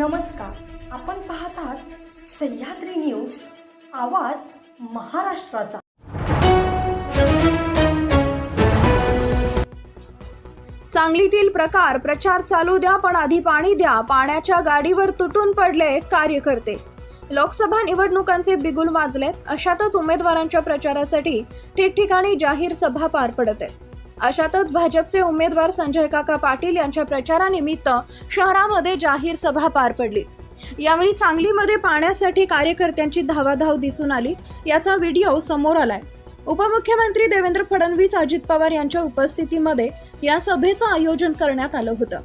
नमस्कार. आपण पाहत आहात सह्याद्री न्यूज आवाज महाराष्ट्राचा. सांगलीतील प्रकार प्रचार चालू द्या पण आधी पाणी द्या. पाण्याच्या गाडीवर तुटून पडले कार्यकर्ते. लोकसभा निवडणुकांचे बिगुल वाजलेत. अशातच उमेदवारांच्या प्रचारासाठी ठिकठिकाणी जाहीर सभा पार पडत आहेत अशातच भाजपचे उमेदवार संजय काका पाटील यांच्या प्रचारानिमित्त शहरामध्ये जाहीर सभा पार पडली. यावेळी सांगलीमध्ये पाण्यासाठी कार्यकर्त्यांची धावाधाव दिसून आली. याचा व्हिडिओ समोर आलाय. उपमुख्यमंत्री देवेंद्र फडणवीस अजित पवार यांच्या उपस्थितीमध्ये या सभेचं आयोजन करण्यात आलं होतं.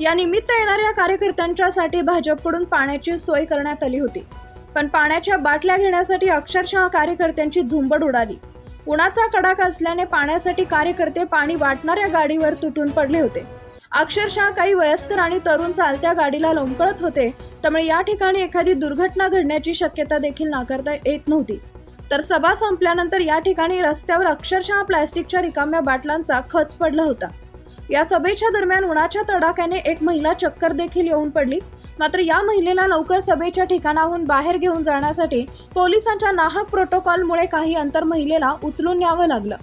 या निमित्त येणाऱ्या कार्यकर्त्यांच्यासाठी भाजपकडून पाण्याची सोय करण्यात आली होती. पण पाण्याच्या बाटल्या घेण्यासाठी अक्षरशः कार्यकर्त्यांची झुंबड उडाली. उन्हाचा कडाका असल्याने पाण्यासाठी कार्यकर्ते पाणी वाटणाऱ्या गाडीवर तुटून पडले होते. अक्षरशः काही वयस्कर आणि तरुण चालत्या गाडीला लोंबकळत होते त्यामुळे या ठिकाणी एखादी दुर्घटना घडण्याची शक्यता देखील नाकारता येत नव्हती. तर सभा संपल्यानंतर या ठिकाणी रस्त्यावर अक्षरशः प्लॅस्टिकच्या रिकाम्या बाटलांचा खच पडला होता. या सभेच्या दरम्यान उन्हाच्या तडाख्याने एक महिला चक्कर देखील येऊन पडली. मात्र या महिलेला लवकर सभेच्या ठिकाणाहून बाहेर घेऊन जाण्यासाठी पोलिसांच्या नाहक प्रोटोकॉलमुळे काही अंतर महिलेला उचलून न्यावं लागलं.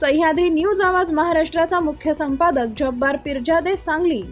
सह्याद्री न्यूज आवाज महाराष्ट्राचा मुख्य संपादक जब्बार पिरजादे सांगली.